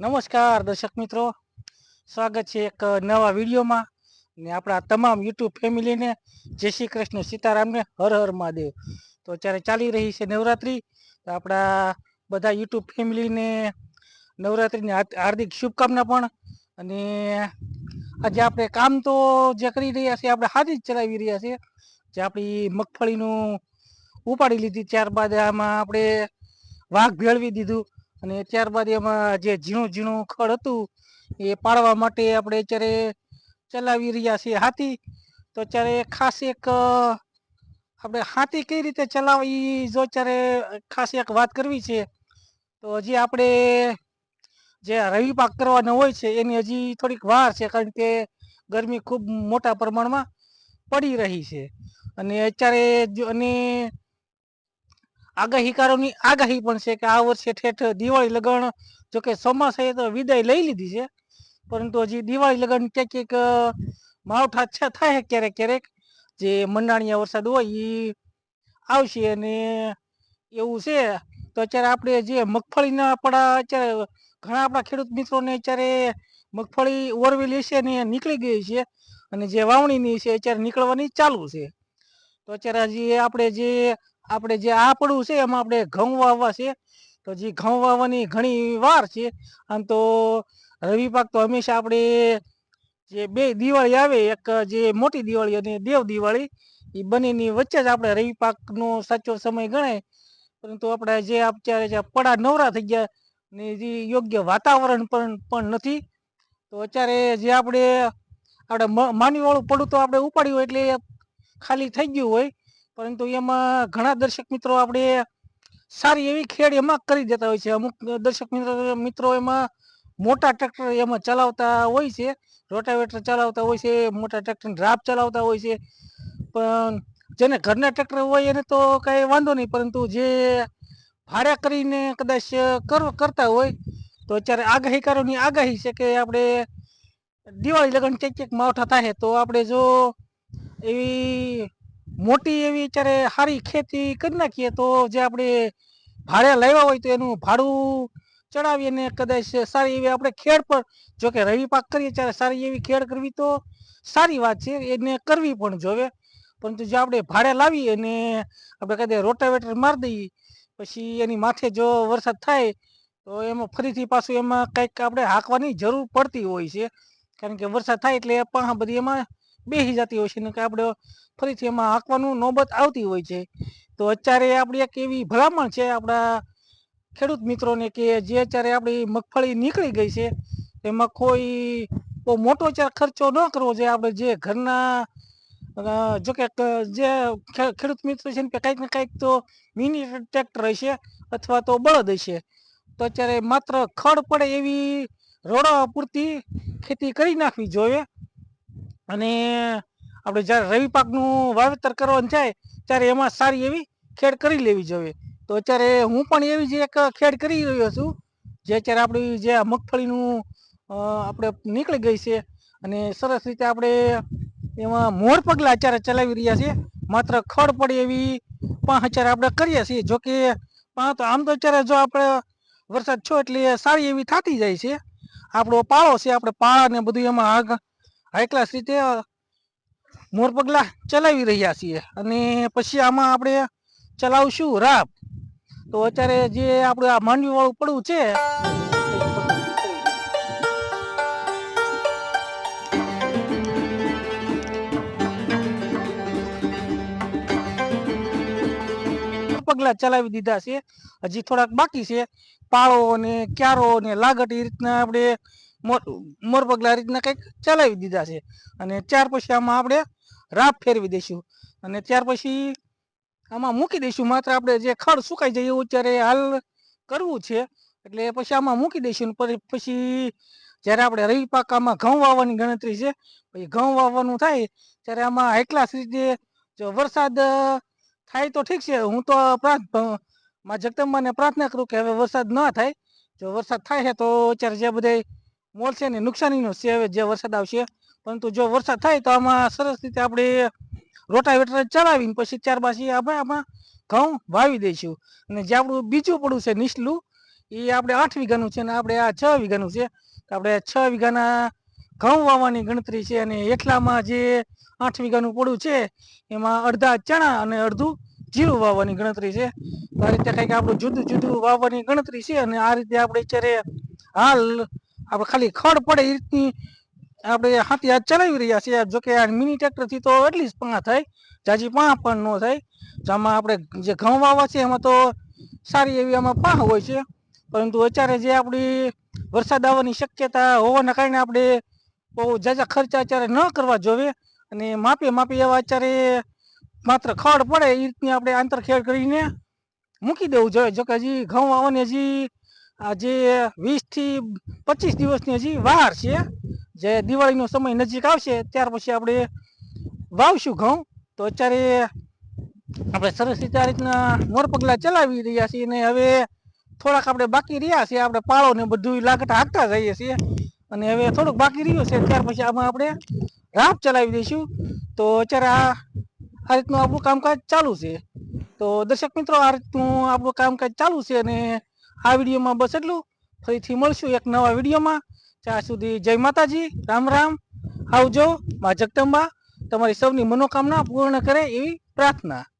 નમસ્કાર, દર્શક મિત્રો. સ્વાગત છે એક નવા વિડીયોમાં. ને આપણા તમામ યુટ્યુબ ફેમિલીને જય શ્રી કૃષ્ણ સીતારામને હર હર મહાદેવ. તો અત્યારે ચાલી રહી છે નવરાત્રિ. તો આપણા બધા યુટ્યુબ ફેમિલીને નવરાત્રિની હાર્દિક શુભકામના પણ. અને આજે આપણે કામ તો જે કરી રહ્યા છીએ, આપણે હાથી જ ચલાવી રહ્યા છીએ. જે આપણી મગફળીનું ઉપાડી લીધી, ત્યારબાદ આમાં આપણે વાઘ ભેળવી દીધું. અને ત્યારબાદ એમાં જે ઝીણું ઝીણું ખડ હતું, એ પાડવા માટે આપણે અત્યારે ચલાવી રહ્યા છીએ હાથી. તો અત્યારે ખાસ એક આપણે હાથી કઈ રીતે ચલાવી જો અત્યારે ખાસ એક વાત કરવી છે, તો હજી આપણે જે રવિ પાક કરવાનો હોય છે, એની હજી થોડીક વાર છે, કારણ કે ગરમી ખૂબ મોટા પ્રમાણમાં પડી રહી છે. અને અત્યારે અને આગાહીકારોની આગાહી પણ છે કે આ વર્ષે ઠેઠ દિવાળી લગન, જોકે ચોમાસાએ તો વિદાય લઈ લીધી છે, પરંતુ હજી દિવાળી લગન ક્યાંક ક્યાંક માવઠા થાય ક્યારેક ક્યારેક, જે મંડાણીયા વરસાદ હોય એ આવશે અને એવું છે. તો અત્યારે આપણે જે મગફળીના આપણા અત્યારે ઘણા આપણા ખેડૂત મિત્રોને અત્યારે મગફળી ઓરવેલી છે ને નીકળી ગઈ છે, અને જે વાવણીની છે અત્યારે નીકળવાની ચાલુ છે. તો અત્યારે હજી આપણે જે આપણે જે આ પડવું છે, એમાં આપણે ઘઉં વાવવા છે. તો જે ઘઉં વાવવાની ઘણી વાર છે. આમ તો રવિ પાક તો હંમેશા આપણે જે બે દિવાળી આવે, એક જે મોટી દિવાળી અને દેવ દિવાળી એ બંનેની વચ્ચે જ આપણે રવિ પાકનો સાચો સમય ગણાય. પરંતુ આપણે જે અત્યારે જે પડા નવરા થઈ ગયા ને જે યોગ્ય વાતાવરણ પણ પણ નથી. તો અત્યારે જે આપણે આપણે માનવીવાળું પડું તો આપણે ઉપાડ્યું એટલે ખાલી થઈ ગયું હોય. પરંતુ એમાં ઘણા દર્શક મિત્રો આપણે સારી એવી ખેડ એમાં કરી દેતા હોય છે. અમુક દર્શક મિત્રો મિત્રો એમાં મોટા ટ્રેક્ટર એમાં ચલાવતા હોય છે. રોટાવેટર ચલાવતા હોય છે, મોટા ટ્રેક્ટર ડ્રાફ ચલાવતા હોય છે. પણ જેને ઘરના ટ્રેક્ટર હોય એને તો કાંઈ વાંધો નહીં, પરંતુ જે ભાડા કરીને કદાચ કર- કરતા હોય, તો અત્યારે આગાહીકારોની આગાહી છે કે આપણે દિવાળી લગન ચેક ચેક માવઠા થાય, તો આપણે જો એવી મોટી એવી અત્યારે સારી ખેતી કરી નાખીએ તો જે આપણે ભાડે લાવ્યા હોય તો એનું ભાડું ચડાવીએ અને કદાચ સારી એવી આપણે ખેડ પર જો કે રવિ પાક કરીએ ત્યારે સારી એવી ખેડ કરવી તો સારી વાત છે, એને કરવી પણ જોવે. પરંતુ જો આપણે ભાડે લાવીએ અને આપણે કદાચ રોટાવેટર મારી દઈએ, પછી એની માથે જો વરસાદ થાય, તો એમાં ફરીથી પાછું એમાં કંઈક આપણે હાંકવાની જરૂર પડતી હોય છે. કારણ કે વરસાદ થાય એટલે પણ બધી એમાં બેસી જતી હોય છે ને કે આપણે ફરીથી એમાં હાંકવાનું નોબત આવતી હોય છે. તો અત્યારે આપણી એક એવી ભલામણ છે, આપણા ખેડૂત મિત્રોને કે જે અત્યારે આપણી મગફળી નીકળી ગઈ છે, એમાં કોઈ બહુ મોટો અત્યારે ખર્ચો ન કરવો જોઈએ. આપણે જે ઘરના જો કે જે ખેડૂત મિત્રો છે ને કંઈક ને કંઈક તો મિની ટ્રેક્ટર હશે અથવા તો બળદ હશે. તો અત્યારે માત્ર ખડ પડે એવી રોડવા પૂરતી ખેતી કરી નાખવી જોઈએ. અને આપણે જ્યારે રવિ પાકનું વાવેતર કરવાનું થાય, ત્યારે એમાં સારી એવી ખેડ કરી લેવી જોઈએ. તો અત્યારે હું પણ એવી જ એક ખેડ કરી રહ્યો છું, જે અત્યારે આપણી જે મગફળીનું આપણે નીકળી ગઈ છે. અને સરસ રીતે આપણે એમાં મોર પગલાં અત્યારે ચલાવી રહ્યા છીએ. માત્ર ખડ પડે એવી પણ અત્યારે આપણે કરીએ છીએ. જો કે તો આમ તો અત્યારે જો આપણે વરસાદ છો એટલે સારી એવી થતી જાય છે. આપણો પાળો છે, આપણે પાળા ને બધું એમાં આગ હાઈ ક્લાસ રીતે મોર પગલા ચલાવી રહ્યા છીએ. અને પછી આમાં આપણે ચલાવશું રાપ તો અત્યારે જે આપણું આ માંડવી વાળું પડવું છે, પગલા ચલાવી દીધા છે. હજી થોડાક બાકી છે. પાળો ને ક્યારો ને લાગટ એ રીતના આપણે મોર પગલા રીતના કંઈક ચલાવી દીધા છે. અને ત્યાર પછી આમાં આપણે રાફ ફેરવી દઈશું. અને ત્યાર પછી આમાં મૂકી દઈશું. માત્ર આપણે જે ખડ સુકાઈ જાય એવું અત્યારે હાલ કરવું છે. એટલે પછી આમાં મૂકી દઈશું પછી- જ્યારે આપણે રવિ પાકામાં ઘઉં વાવવાની ગણતરી છે, પછી ઘઉં વાવવાનું થાય, ત્યારે આમાં હાઈ રીતે જો વરસાદ થાય તો ઠીક છે. હું તો માં જગદંબાને પ્રાર્થના કરું કે હવે વરસાદ ન થાય. જો વરસાદ થાય છે તો અત્યારે જે બધે છે ને નુકસાનીનો છે હવે જે વરસાદ આવશે. પરંતુ જો વરસાદ થાય તો આમાં સરસ રીતે આપણે રોટાવેટર ચલાવીને પછી ત્યારબાદ આપણે આમાં ઘઉં વાવી દઈશું. અને જે આપણું બીજું પડું છે નીચલું એ આપણે આઠ વીઘાનું છે અને આપણે આ છ વીઘાનું છે. આપણે છ વીઘાના ઘઉં વાવવાની ગણતરી છે અને એટલામાં જે આઠ વીઘાનું પડું છે, એમાં અડધા ચણા અને અડધું જીરું વાવવાની ગણતરી છે. આ રીતે કંઈક આપણું જુદું જુદું વાવવાની ગણતરી છે અને આ રીતે આપણે અત્યારે હાલ આપણે ખાલી ખડ પડે એ રીતની આપણે હાથી હાથ ચલાવી રહ્યા છીએ. જો કે આ મિની ટ્રેક્ટરથી તો એટલી જ પાંહ થાય. જાજી પાંહ પણ ન થાય. જેમાં આપણે જે ઘઉં વાવવા છે એમાં તો સારી એવી આમાં પાંહ હોય છે. પરંતુ અત્યારે જે આપણી વરસાદ આવવાની શક્યતા હોવાના કારણે આપણે બહુ જાજા ખર્ચા અત્યારે ન કરવા જોઈએ અને માપે માપે એવા અત્યારે માત્ર ખડ પડે એ રીતની આપણે આંતરખેડ કરીને મૂકી દેવું જોઈએ. જોકે હજી ઘઉં વાવવાની હજી આ જે વીસથી પચીસ દિવસની હજી વાર છે. જે દિવાળીનો સમય નજીક આવશે, ત્યાર પછી આપણે વાવશું ઘઉં. તો અત્યારે આપણે સરસ રીતે આ રીતના મોર પગલા ચલાવી રહ્યા છીએ અને હવે થોડાક આપણે બાકી રહ્યા છીએ. આપણે પાળો ને બધું લાગટ હાંકતા જઈએ છીએ. અને હવે થોડુંક બાકી રહ્યું છે, ત્યાર પછી આમાં આપણે રાપ ચલાવી દઈશું. તો અત્યારે આ આ રીતનું આપણું કામકાજ ચાલુ છે. તો દર્શક મિત્રો, આ રીતનું આપણું કામકાજ ચાલુ છે અને આ વિડીયોમાં બસ એટલું. ફરીથી મળશું એક નવા વિડીયોમાં. ત્યાં સુધી જય માતાજી. રામ રામ. આવજો. મા જગદંબા. તમારી સૌની મનોકામના પૂર્ણ કરે એવી પ્રાર્થના.